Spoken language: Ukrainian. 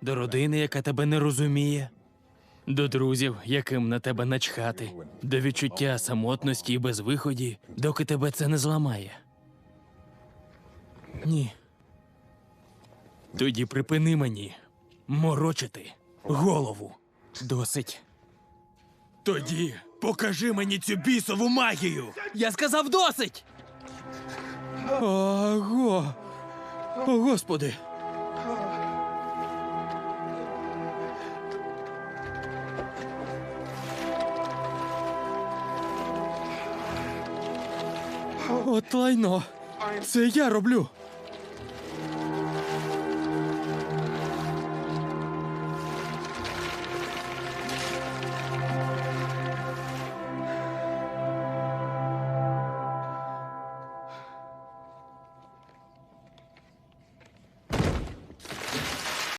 До родини, яка тебе не розуміє, до друзів, яким на тебе начхати, до відчуття самотності і безвиході, доки тебе це не зламає. Ні. Тоді припини мені морочити голову. Досить. Тоді покажи мені цю бісову магію. Я сказав досить. Ого. О, Господи. От лайно. Це я роблю.